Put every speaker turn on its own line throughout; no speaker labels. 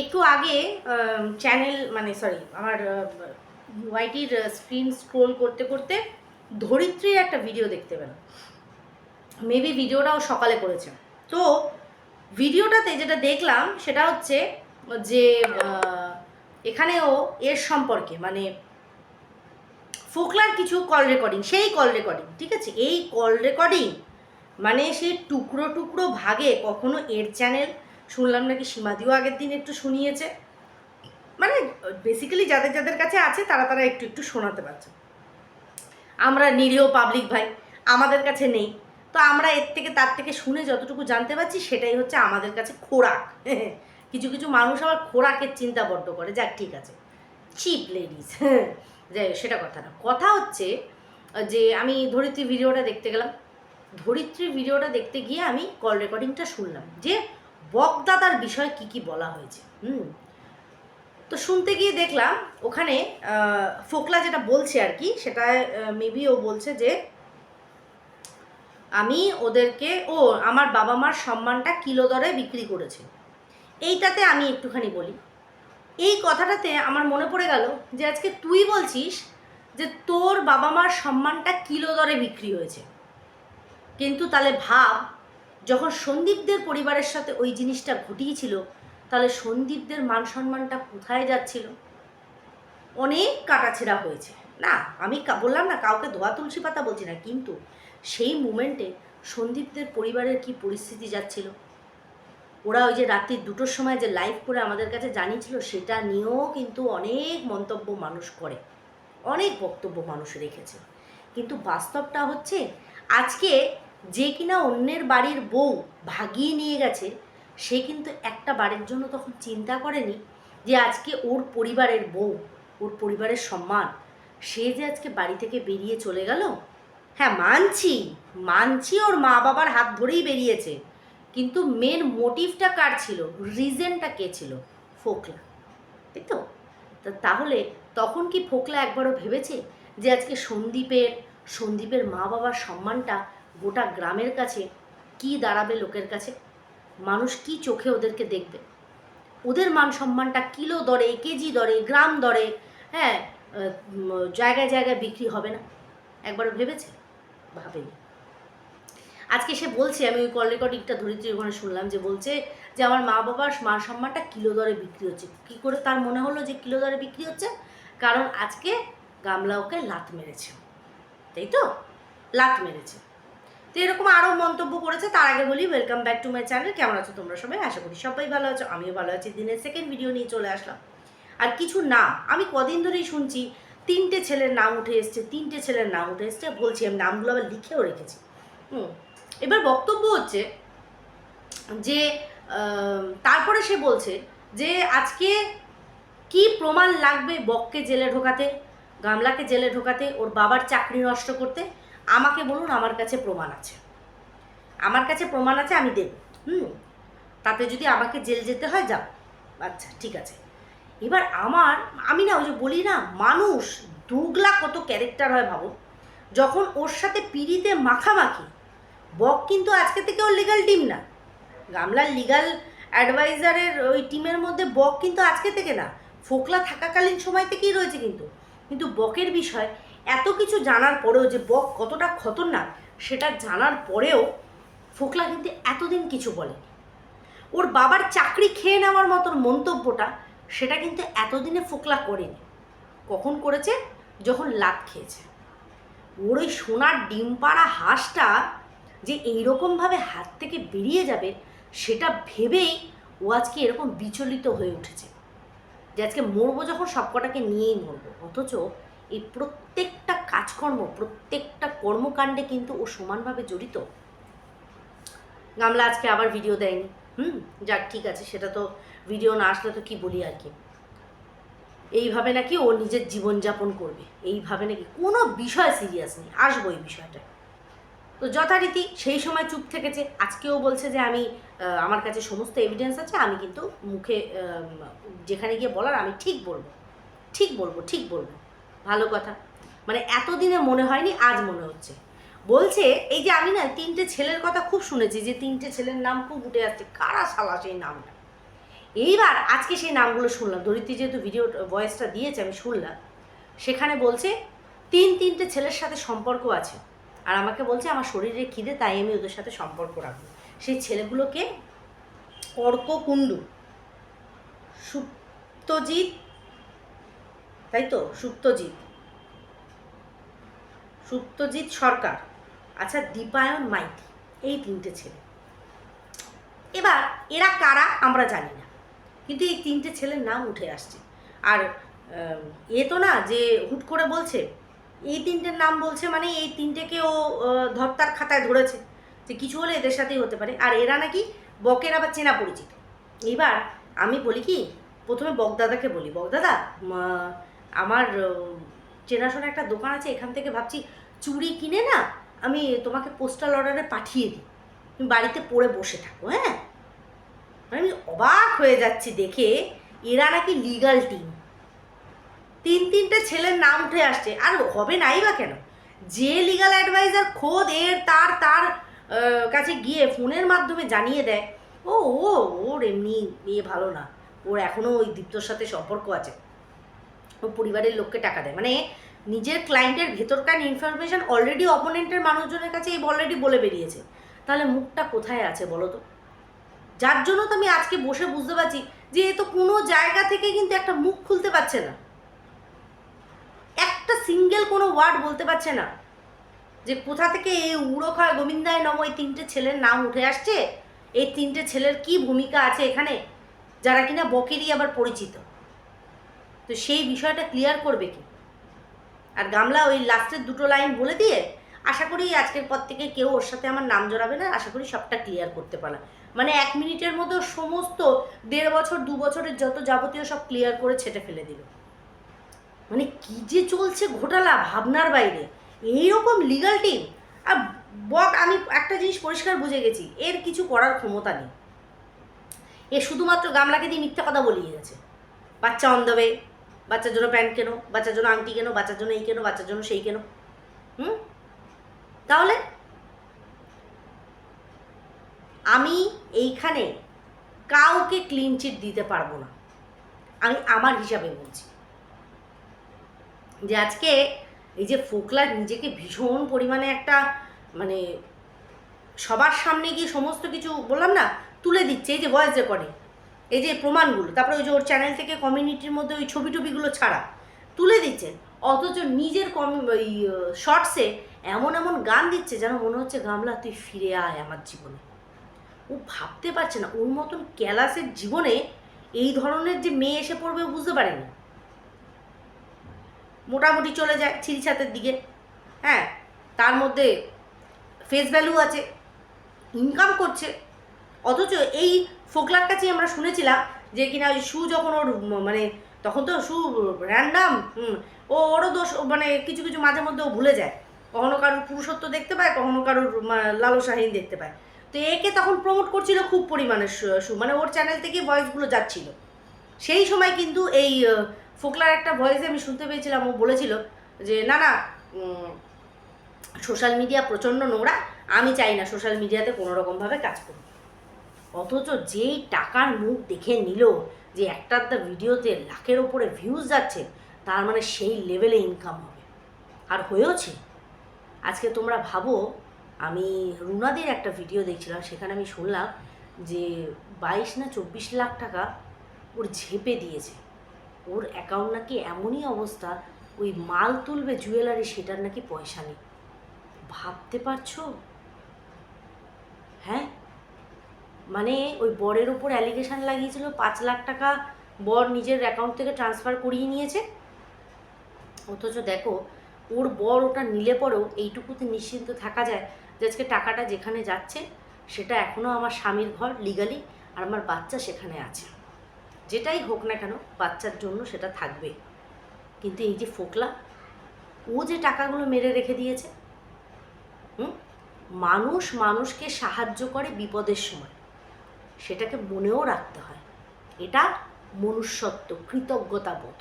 একটু আগে চ্যানেল মানে সরি আমার ওয়াইটির স্ক্রিন স্ক্রোল করতে করতে ধরিত্রীর একটা ভিডিও দেখতে পেলাম। মেবি ভিডিওটাও সকালে করেছে। তো ভিডিওটাতে যেটা দেখলাম, সেটা হচ্ছে যে এখানেও এর সম্পর্কে মানে ফোকলার কিছু কল রেকর্ডিং সেই কল রেকর্ডিং ঠিক আছে? এই কল রেকর্ডিং মানে সেই টুকরো টুকরো ভাগে কখনো এর চ্যানেল শুনলাম নাকি সীমাদিও আগের দিন একটু শুনিয়েছে। মানে বেসিক্যালি যাদের যাদের কাছে আছে, তারা তারা একটু একটু শোনাতে পারছে। আমরা নিরীহ পাবলিক ভাই, আমাদের কাছে নেই। তো আমরা এর থেকে তার থেকে শুনে যতটুকু জানতে পারছি, সেটাই হচ্ছে আমাদের কাছে খোরাক। কিছু কিছু মানুষ আবার খোরাকের চিন্তা বড্ড করে। যাক, ঠিক আছে। চিপ লেডিস যাই সেটা কথা না। কথা হচ্ছে যে, আমি ধরিত্রী ভিডিওটা দেখতে গেলাম। ধরিত্রী ভিডিওটা দেখতে গিয়ে আমি কল রেকর্ডিংটা শুনলাম। যে বকদাদার বিষয়ে কি কি বলা হয়েছে? হুম। তো শুনতে গিয়ে দেখলাম ওখানে ফোকলা যেটা বলছে আর কি সেটা মেবি ও বলছে যে, আমি ওদেরকে, ও আমার বাবা মার সম্মানটা কিলো দরে বিক্রি করেছে। এইটাতে আমি একটুখানি বলি। এই কথাটাতে আমার মনে পড়ে গেল যে আজকে তুই বলছিস যে তোর বাবা মার সম্মানটা কিলো দরে বিক্রি হয়েছে। কিন্তু তাহলে ভাব যখন সন্দীপদের পরিবারের সাথে ওই জিনিসটা ঘটিয়েছিল, তাহলে সন্দীপদের মান সম্মানটা কোথায় যাচ্ছিল? অনেক কাটাছেড়া হয়েছে। না, আমি বললাম না, কাউকে ধোয়া তুলসী পাতা বলছি না, কিন্তু সেই মুমেন্টে সন্দীপদের পরিবারের কি পরিস্থিতি যাচ্ছিল? ওরা ওই যে রাত্রি দুটোর সময় যে লাইভ করে আমাদের কাছে জানিয়েছিল, সেটা নিয়েও কিন্তু অনেক মন্তব্য মানুষ করে। অনেক বক্তব্য মানুষ রেখেছে। কিন্তু বাস্তবটা হচ্ছে, আজকে যে কিনা অন্যের বাড়ির বউ ভাগিয়ে নিয়ে গেছে, সে কিন্তু একটা বাড়ির জন্য তখন চিন্তা করেনি যে আজকে ওর পরিবারের বউ, ওর পরিবারের সম্মান, সে যে আজকে বাড়ি থেকে বেরিয়ে চলে গেল? হ্যাঁ মানছি মানছি ওর মা বাবার হাত ধরেই বেরিয়েছে, কিন্তু মেন মোটিভটা কার ছিল? রিজনটা কে ছিল? ফোকলা, তাই তো? তাহলে তখন কি ফোকলা একবারও ভেবেছে যে আজকে সন্দীপের সন্দীপের মা বাবার সম্মানটা গোটা গ্রামের কাছে কি দাঁড়াবে লোকের কাছে? মানুষ কি চোখে ওদেরকে দেখবে? ওদের মান সম্মানটা কিলো দরে, কেজি দরে, গ্রাম দরে হ্যাঁ জায়গায় জায়গায় বিক্রি হবে না। একবার ভেবেছে? ভাবেনি। আজকে সে বলছে, আমি ওই কল রেকর্ডিংটা ধরিত্রী ওখানে শুনলাম যে বলছে যে আমার মা বাবার মান সম্মানটা কিলো দরে বিক্রি হচ্ছে। কী করে তার মনে হলো যে কিলো দরে বিক্রি হচ্ছে? কারণ আজকে গামলা ওকে লাত মেরেছে। তাই তো? লাত মেরেছে। তো এরকম আরও মন্তব্য করেছে, তার আগে বলি welcome back to my channel কেমন আছো তোমরা সবাই? আশা করি সবাই ভালো আছো। আমিও ভালো আছি। দিনের সেকেন্ড ভিডিও নিয়ে চলে আসলাম। আর কিছু না, আমি কদিন ধরেই শুনছি, তিনটে ছেলের নাম উঠে এসছে, তিনটে ছেলের নাম উঠে এসছে, বলছি আমি নামগুলো আবার লিখেও রেখেছি। হুম, এবার বক্তব্য হচ্ছে যে তারপরে সে বলছে যে, আজকে কি প্রমাণ লাগবে বককে জেলে ঢোকাতে, গামলাকে জেলে ঢোকাতে, ওর বাবার চাকরি নষ্ট করতে? আমাকে বলুন আমার কাছে প্রমাণ আছে। আমার কাছে প্রমাণ আছে, আমি দেব। হুম? তাতে যদি আমাকে জেল যেতে হয়, যাও। আচ্ছা ঠিক আছে। এবার আমার, আমি না ওই যে বলি না, মানুষ দুগলা কত ক্যারেক্টার হয় ভাবো যখন ওর সাথে পিড়িতে মাখামাখি, বক কিন্তু আজকে থেকে ওর লিগাল টিম না। গামলার লিগাল অ্যাডভাইজারের ওই টিমের মধ্যে বক কিন্তু আজকে থেকে না। ফোকলা থাকাকালীন সময় থেকেই রয়েছে কিন্তু। কিন্তু বকের বিষয় এত কিছু জানার পরেও যে বক কতটা খতরনাক, সেটা জানার পরেও ফোকলা কিন্তু এতদিন কিছু বলেনি। ওর বাবার চাকরি খেয়ে নেওয়ার মতন মন্তব্যটা, সেটা কিন্তু এতদিনে ফোকলা করেনি। কখন করেছে? যখন লাত খেয়েছে। ওর ওই সোনার ডিম পাড়া হাঁসটা যে এইরকমভাবে হাত থেকে বেরিয়ে যাবে, সেটা ভেবেই ও আজকে এরকম বিচলিত হয়ে উঠেছে। যে আজকে মরবো যখন, সবকটাকে নিয়েই মরবো। অথচ এই প্রত্যেকটা কাজকর্ম, প্রত্যেকটা কর্মকাণ্ডে কিন্তু ও সমানভাবে জড়িত। গামলা আজকে আবার ভিডিও দেয়নি। হুম, যাক, ঠিক আছে, সেটা তো ভিডিও না আসলে তো কি বলি আর কি। এইভাবে নাকি ও নিজের জীবনযাপন করবে। এইভাবে নাকি কোনো বিষয় সিরিয়াস নেই। আসব এই বিষয়টা তো যথারীতি সেই সময় চুপ থেকেছে। আজকেও বলছে যে আমি আমার কাছে সমস্ত এভিডেন্স আছে, আমি কিন্তু মুখে যেখানে গিয়ে বলার আমি ঠিক বলব। ঠিক বলব ঠিক বলব। ভালো কথা। মানে এতদিনে মনে হয়নি, আজ মনে হচ্ছে। বলছে, এই যে আমি না তিনটে ছেলের কথা খুব শুনেছি, যে তিনটে ছেলের নাম খুব উঠে আসছে। কারা শালা সেই নামটা? এইবার আজকে সেই নামগুলো শুনলাম। ধরিত্রী যেহেতু ভিডিও ভয়েসটা দিয়েছে, আমি শুনলাম। সেখানে বলছে, তিন তিনটে ছেলের সাথে সম্পর্ক আছে। আর আমাকে বলছে, আমার শরীরে খিদে, তাই আমি ওদের সাথে সম্পর্ক রাখব। সেই ছেলেগুলোকে অর্ক কুণ্ডু সুপ্তজিৎ তাই তো? সুপ্তজিৎ। সুপ্তজিৎ সরকার। আচ্ছা দীপায়ন মাইতি, এই তিনটে ছেলে। এবার এরা কারা আমরা জানি না। কিন্তু এই তিনটে ছেলের নাম উঠে আসছে। আর এ তো না যে হুট করে বলছে, এই তিনটের নাম বলছে মানে এই তিনটেকে ও ধর্তার খাতায় ধরেছে যে কিছু হলে এদের সাথেই হতে পারে। আর এরা নাকি বকের আবার চেনা পরিচিত। এবার আমি বলি কি, প্রথমে বকদাদাকে বলি। বকদাদা আমার চেনাশোনা একটা দোকান আছে, এখান থেকে ভাবছি চুড়ি কিনে না আমি তোমাকে পোস্টাল অর্ডারে পাঠিয়ে দিই। তুমি বাড়িতে পড়ে বসে থাকো হ্যাঁ? মানে আমি অবাক হয়ে যাচ্ছি দেখে এরা নাকি লিগাল টিম তিন তিনটে ছেলের নাম উঠে আসছে, আর হবে নাই বা কেন? যে লিগাল অ্যাডভাইজার খোদ এর, তার তার কাছে গিয়ে ফোনের মাধ্যমে জানিয়ে দেয়, ও ও, ওর এমনি মেয়ে ভালো না। ওর এখনও ওই দীপ্তর সাথে সম্পর্ক আছে। ও পরিবারের লোককে টাকা দেয়। মানে নিজের ক্লায়েন্টের ভেতরকার ইনফরমেশন অলরেডি অপোনেন্টের মানুষজনের কাছে এই অলরেডি বলে বেরিয়েছে। তাহলে মুখটা কোথায় আছে বলো তো? যার জন্য তো আমি আজকে বসে বুঝতে পারছি যে এ তো কোনো জায়গা থেকে কিন্তু একটা মুখ খুলতে পারছে না। একটা সিঙ্গেল কোনো ওয়ার্ড বলতে পারছে না। যে কোথা থেকে এই উড়োখা গোবিন্দায় নম, এই তিনটে ছেলের নাম উঠে আসছে। এই তিনটে ছেলের কি ভূমিকা আছে এখানে? যারা কিনা বকেরই আবার পরিচিত। তো সেই বিষয়টা ক্লিয়ার করবে কি? আর গামলা, ওই লাস্টের দুটো লাইন বলে দিয়ে আশা করি আজকের পর থেকে কেউ ওর সাথে আমার নাম জড়াবে না, আশা করি সবটা ক্লিয়ার করতে পারলাম। মানে এক মিনিটের ওর সমস্ত দেড় বছর, দু বছরের যত যাবতীয় সব ক্লিয়ার করে ছেটে ফেলে দিল। মানে কি যে চলছে ঘোটালা ভাবনার বাইরে। এইরকম লিগাল টিম আর বক, আমি একটা জিনিস পরিষ্কার বুঝে গেছি, এর কিছু করার ক্ষমতা নেই। এ শুধুমাত্র গামলাকে দিয়ে মিথ্যা কথা বলিয়ে গেছে বাচ্চা অন দেবে বাচ্চার জন্য প্যান্ট কেনো, বাচ্চার জন্য আংটি কেনো, বাচ্চার জন্য এই কেনো, বাচ্চার জন্য সেই কেনো? হুম? তাহলে আমি এইখানে কাউকে ক্লিন চিট দিতে পারব না। আমি আমার হিসাবে বলছি। যে আজকে এই যে ফোকলা নিজেকে ভীষণ পরিমাণে একটা মানে সবার সামনে গিয়ে সমস্ত কিছু বললাম না, তুলে দিচ্ছে, এই যে ভয়েস রেকর্ডিং এই যে প্রমাণগুলো, তারপরে ওই যে ওর চ্যানেল থেকে কমিউনিটির মধ্যে ওই ছবি টবিগুলো ছাড়া, তুলে দিচ্ছে। অথচ নিজের কম ওই শর্টসে এমন এমন গান দিচ্ছে যেন মনে হচ্ছে, গামলা, তুই ফিরে আয় আমার জীবনে। ও ভাবতে পারছে না, ওর মতন ক্যালাসের জীবনে এই ধরনের যে মেয়ে এসে পড়বে বুঝতে পারেনি। মোটামুটি চলে যায় ছিরিছাতের দিকে। হ্যাঁ তার মধ্যে ফেস ভ্যালু আছে ইনকাম করছে। অথচ এই ফোকলার কাছেই আমরা শুনেছিলাম যে কিনা ওই শু যখন ওর মানে তখন তো শু র্যান্ডাম হুম, ও ওরও দোষ মানে কিছু কিছু মাঝে মধ্যে ও ভুলে যায়। কখনো কারোর পুরুষত্ব দেখতে পায়, কখনো কারোর লালসাহীন দেখতে পায়। তো একে তখন প্রমোট করছিল খুব পরিমাণে শু- মানে ওর চ্যানেল থেকে ভয়েসগুলো যাচ্ছিল। সেই সময় কিন্তু এই ফোকলার একটা ভয়েসে আমি শুনতে পেয়েছিলাম, ও বলেছিল যে, না না সোশ্যাল মিডিয়া প্রচণ্ড নোংরা, আমি চাই না সোশ্যাল মিডিয়াতে কোনো রকমভাবে কাজ করব অথচ যেই টাকার মুখ দেখে নিল যে একটা একটা ভিডিওতে লাখের ওপরে ভিউজ যাচ্ছে, তার মানে সেই লেভেলে ইনকাম হবে। আর হয়েওছে? আজকে তোমরা ভাবো, আমি রুনাদের একটা ভিডিও দেখছিলাম, সেখানে আমি শুনলাম যে বাইশ না চব্বিশ লাখ টাকা ওর ঝেপে দিয়েছে। ওর অ্যাকাউন্ট নাকি এমনই অবস্থা, ওই মাল তুলবে জুয়েলারি সেটার নাকি পয়সা নেই। ভাবতে পারছ? হ্যাঁ? মানে ওই বরের ওপর অ্যালিগেশন লাগিয়েছিল, পাঁচ লাখ টাকা বর নিজের অ্যাকাউন্ট থেকে ট্রান্সফার করিয়ে নিয়েছে। অথচ দেখো, ওর বর ওটা নিলে পরেও এইটুকুতে নিশ্চিন্ত থাকা যায় যে আজকে টাকাটা যেখানে যাচ্ছে, সেটা এখনও আমার স্বামীর ঘর লিগালি আর আমার বাচ্চা সেখানে আছে। যেটাই হোক না কেন, বাচ্চার জন্য সেটা থাকবে। কিন্তু এই যে ফোকলা, ও যে টাকাগুলো মেরে রেখে দিয়েছে, হুম? মানুষ মানুষকে সাহায্য করে বিপদের সময়। সেটাকে মনেও রাখতে হয়। এটা মনুষ্যত্ব, কৃতজ্ঞতা বোধ।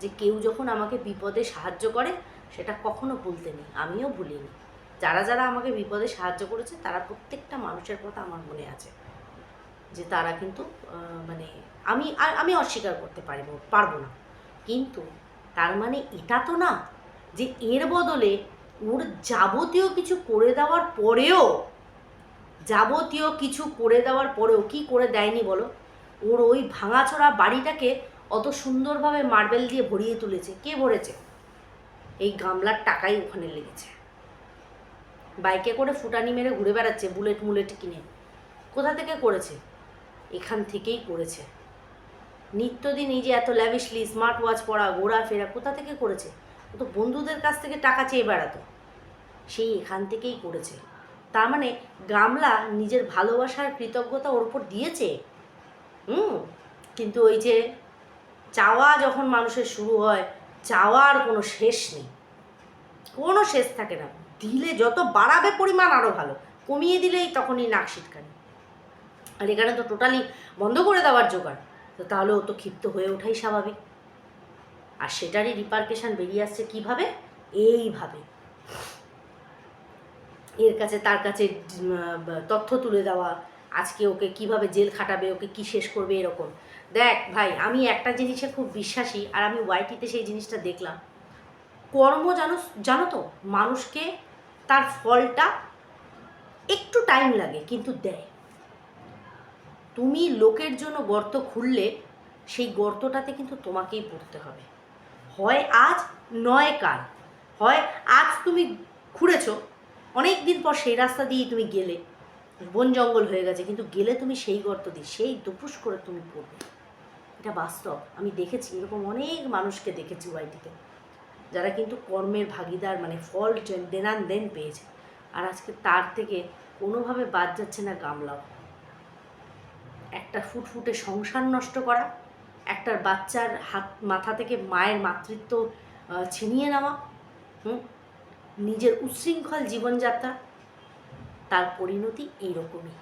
যে কেউ যখন আমাকে বিপদে সাহায্য করে, সেটা কখনো ভুলতে নেই, আমিও ভুলিনি। যারা যারা আমাকে বিপদে সাহায্য করেছে, তারা প্রত্যেকটা মানুষের কথা আমার মনে আছে। যে তারা কিন্তু মানে আমি আমি অস্বীকার করতে পারব পারব না। কিন্তু তার মানে এটা তো না, যে এর বদলে ওর যাবতীয় কিছু করে দেওয়ার পরেও যাবতীয় কিছু করে দেওয়ার পরেও কি করে দেয়নি বলো? ওর ওই ভাঙাচোরা বাড়িটাকে অত সুন্দরভাবে মার্বেল দিয়ে ভরিয়ে তুলেছে। কে ভরেছে? এই গামলার টাকাই ওখানে লেগেছে। বাইকে করে ফুটানি মেরে ঘুরে বেড়াচ্ছে বুলেট মুলেট কিনে। কোথা থেকে করেছে? এখান থেকেই করেছে। নিত্যদিন এই যে এত ল্যাভিশলি স্মার্ট ওয়াচ পরা ঘোরাফেরা কোথা থেকে করেছে? ও তো বন্ধুদের কাছ থেকে টাকা চেয়ে বেড়াতো। সেই এখান থেকেই করেছে। তার মানে গামলা নিজের ভালোবাসার কৃতজ্ঞতা ওর উপর দিয়েছে? হুম, কিন্তু ওই যে চাওয়া যখন মানুষের শুরু হয়, চাওয়ার কোনো শেষ নেই। কোনো শেষ থাকে না। দিলে যত বাড়াবে পরিমাণ আরও ভালো। কমিয়ে দিলেই তখনই নাক সিটকানি আর এখানে তো টোটালি বন্ধ করে দেওয়ার জোগাড়। তো তাহলে ও তো ক্ষিপ্ত হয়ে ওঠাই স্বাভাবিক। আর সেটারই রিপার্কেশন বেরিয়ে আসছে কীভাবে? এইভাবে। এর কাছে, তার কাছে তথ্য তুলে দেওয়া, আজকে ওকে কীভাবে জেল খাটাবে, ওকে কি শেষ করবে, এরকম। দেখ ভাই, আমি একটা জিনিসে খুব বিশ্বাসী, আর আমি ওয়াইটিতে সেই জিনিসটা দেখলাম। কর্ম জানো জানো তো, মানুষকে তার ফলটা একটু টাইম লাগে, কিন্তু দেয়। তুমি লোকের জন্য গর্ত খুললে, সেই গর্তটাতে কিন্তু তোমাকেই পড়তে হবে। হয় আজ নয় কাল, হয় আজ তুমি খুঁড়েছো অনেক দিন পর সেই রাস্তা দিয়েই তুমি গেলে। বন জঙ্গল হয়ে গেছে, কিন্তু গেলে তুমি সেই গর্ত দিয়ে, সেই দুপুস করে তুমি পড়বে। এটা বাস্তব। আমি দেখেছি, এরকম অনেক মানুষকে দেখেছি ওয়াইটিতে, যারা কিন্তু কর্মের ভাগিদার মানে ফল দেনান, দেন পেয়েছে। আর আজকে তার থেকে কোনোভাবে বাদ যাচ্ছে না গামলাও। একটা ফুটফুটে সংসার নষ্ট করা, একটার বাচ্চার হাত, মাথা থেকে মায়ের মাতৃত্ব ছিনিয়ে নেওয়া, হুম? নিজের উচ্ছৃঙ্খল জীবনযাত্রা, তার পরিণতি এইরকমই।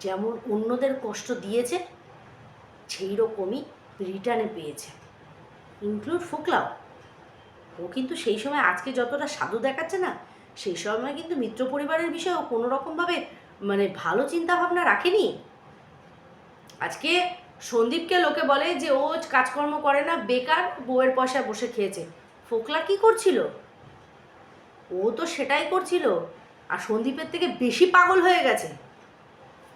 যেমন অন্যদের কষ্ট দিয়েছে সেই রকমই রিটার্নে পেয়েছে। ইনক্লুড ফোকলাও। ও কিন্তু সেই সময় আজকে যতটা সাধু দেখাচ্ছে না, সেই সময় কিন্তু মিত্র পরিবারের বিষয়েও কোনো রকমভাবে মানে ভালো চিন্তা ভাবনা রাখেনি। আজকে সন্দীপকে লোকে বলে যে, ও কাজকর্ম করে না, বেকার, বউয়ের পয়সা বসে খেয়েছে। ফোকলা কি করছিল? ও তো সেটাই করছিল। আর সন্দীপের থেকে বেশি পাগল হয়ে গেছে।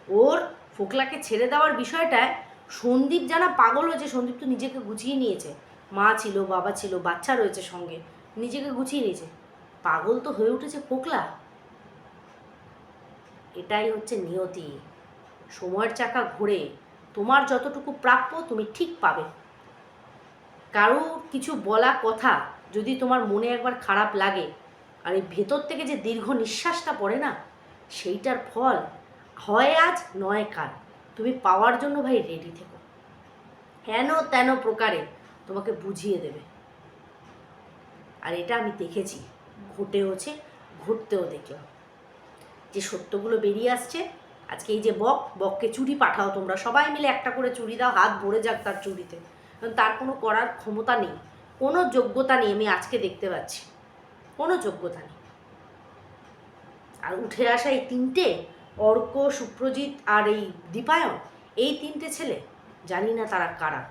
ওর ফোকলাকে ছেড়ে দেওয়ার বিষয়টায় সন্দীপ জানা পাগল হয়েছে। সন্দীপ তো নিজেকে গুছিয়ে নিয়েছে। মা ছিল, বাবা ছিল, বাচ্চা রয়েছে সঙ্গে। নিজেকে গুছিয়ে নিয়েছে। পাগল তো হয়ে উঠেছে ফোকলা। এটাই হচ্ছে নিয়তি। সময়ের চাকা ঘোরে। তোমার যতটুকু প্রাপ্য তুমি ঠিক পাবে। কারও কিছু বলা কথা যদি তোমার মনে একবার খারাপ লাগে আর এই ভেতর থেকে যে দীর্ঘ নিঃশ্বাসটা পড়ে না, সেইটার ফল হয় আজ, নয় কাল। তুমি পাওয়ার জন্য ভাই রেডি থেকো। হেন তেন প্রকারে তোমাকে বুঝিয়ে দেবে। আর এটা আমি দেখেছি ঘটে হচ্ছে ঘটতেও দেখলাম। যে সত্যগুলো বেরিয়ে আসছে, আজকে এই যে বক, বককে চুরি পাঠাও তোমরা। সবাই মিলে একটা করে চুরি দাও, হাত ভরে যাক তার চুরিতে। কারণ তার কোনো করার ক্ষমতা নেই। কোনো যোগ্যতা নেই, আমি আজকে দেখতে পাচ্ছি। কোনো যোগ্যতা নেই। আর উঠে আসা এই তিনটে, অর্ক, সুপ্রজিৎ আর এই দীপায়ন, এই তিনটে ছেলে, জানি না তারা কারা।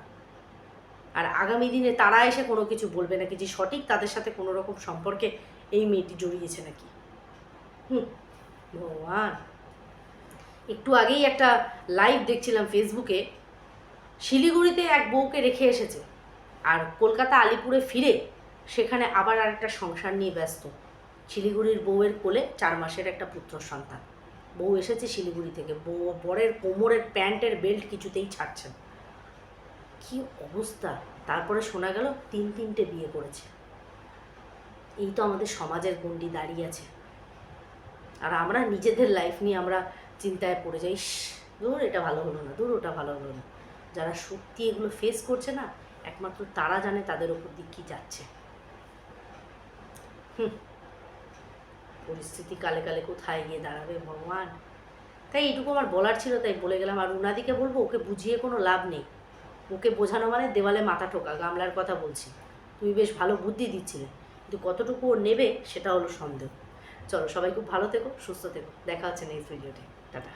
আর আগামী দিনে তারা এসে কোনো কিছু বলবে নাকি যে সঠিক তাদের সাথে কোনো রকম সম্পর্কে এই মেয়েটি জড়িয়েছে নাকি? হুম, ভগবান। একটু আগেই একটা লাইভ দেখছিলাম ফেসবুকে শিলিগুড়িতে এক বউকে রেখে এসেছে। আর কলকাতা আলিপুরে ফিরে সেখানে আবার আরেকটা সংসার নিয়ে ব্যস্ত। শিলিগুড়ির বউয়ের কোলে চার মাসের একটা পুত্র সন্তান। বউ এসেছে শিলিগুড়ি থেকে। বউ বরের কোমরের প্যান্টের বেল্ট কিছুতেই ছাড়ছে না। কি অবস্থা? তারপরে শোনা গেল তিন তিনটে বিয়ে করেছে। এই তো আমাদের সমাজের গণ্ডি দাঁড়িয়ে আছে। আর আমরা নিজেদের লাইফ নিয়ে আমরা চিন্তায় পড়ে যাই "ইস, দূর এটা ভালো হলো না দূর ওটা ভালো হলো না। যারা সত্যি এগুলো ফেস করছে না একমাত্র তারা জানে তাদের ওপর দিক কী যাচ্ছে। হুম। পরিস্থিতি কালে কালে কোথায় গিয়ে দাঁড়াবে ভগবান? তাই এইটুকু আমার বলার ছিল, তাই বলে গেলাম। আর উনাদিকে বলব, ওকে বুঝিয়ে কোনো লাভ নেই। ওকে বোঝানো মানে দেওয়ালে মাথা ঠোকা, গামলার কথা বলছি। তুমি বেশ ভালো বুদ্ধি দিচ্ছিলে, কিন্তু কতটুকু ও নেবে সেটা হলো সন্দেহ। চলো সবাই খুব ভালো থেকো, সুস্থ থেকো। দেখা হচ্ছে নেক্সট ভিডিওতে টাটা।